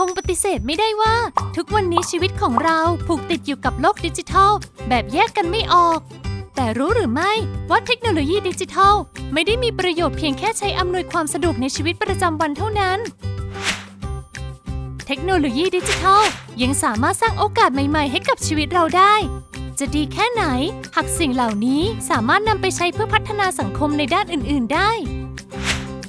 คงปฏิเสธไม่ได้ว่า ทุกวันนี้ชีวิตของเราผูกติดอยู่กับโลกดิจิทัล แบบแยกกันไม่ออก แต่รู้หรือไม่ว่าเทคโนโลยีดิจิทัล ไม่ได้มีประโยชน์เพียงแค่ใช้อำนวยความสะดวกในชีวิตประจำวันเท่านั้น เทคโนโลยีดิจิทัล ยังสามารถสร้างโอกาสใหม่ๆ ให้กับชีวิตเราได้ จะดีแค่ไหน หากสิ่งเหล่านี้สามารถนำไปใช้เพื่อพัฒนาสังคมในด้านอื่น ๆ ได้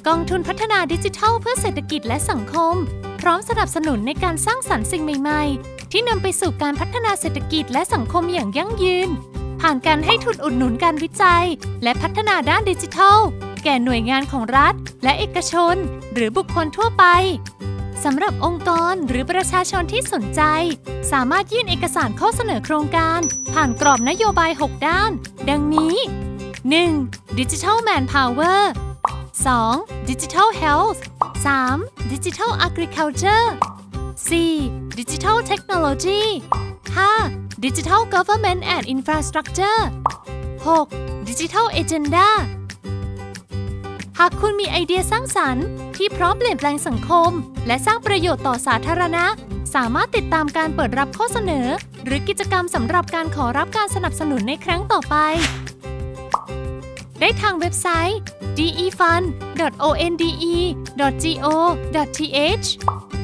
กองทุนพัฒนาดิจิทัลเพื่อเศรษฐกิจและสังคม พร้อมสนับสนุนในการสร้างสรรค์สิ่งใหม่ๆ ที่นำไปสู่การพัฒนาเศรษฐกิจและสังคมอย่างยั่งยืน ผ่านการให้ทุนอุดหนุนการวิจัย และพัฒนาด้านดิจิทัล แก่หน่วยงานของรัฐ และเอกชน หรือบุคคลทั่วไปสำหรับองค์กรหรือประชาชนที่สนใจ สามารถยื่นเอกสารข้อเสนอโครงการ ผ่านกรอบนโยบาย 6 ด้าน ดังนี้ 1. Digital Manpower 2. Digital Health 3. Digital Agriculture 4. Digital Technology 5. Digital Government and Infrastructure 6. Digital Agenda หากคุณมีไอเดียสร้างสรรค์ที่พร้อมเปลี่ยนแปลงสังคม และสร้างประโยชน์ต่อสาธารณะ สามารถติดตามการเปิดรับข้อเสนอ หรือกิจกรรมสำหรับการขอรับการสนับสนุนในครั้งต่อไป ได้ทางเว็บไซต์ defund.onde.go.th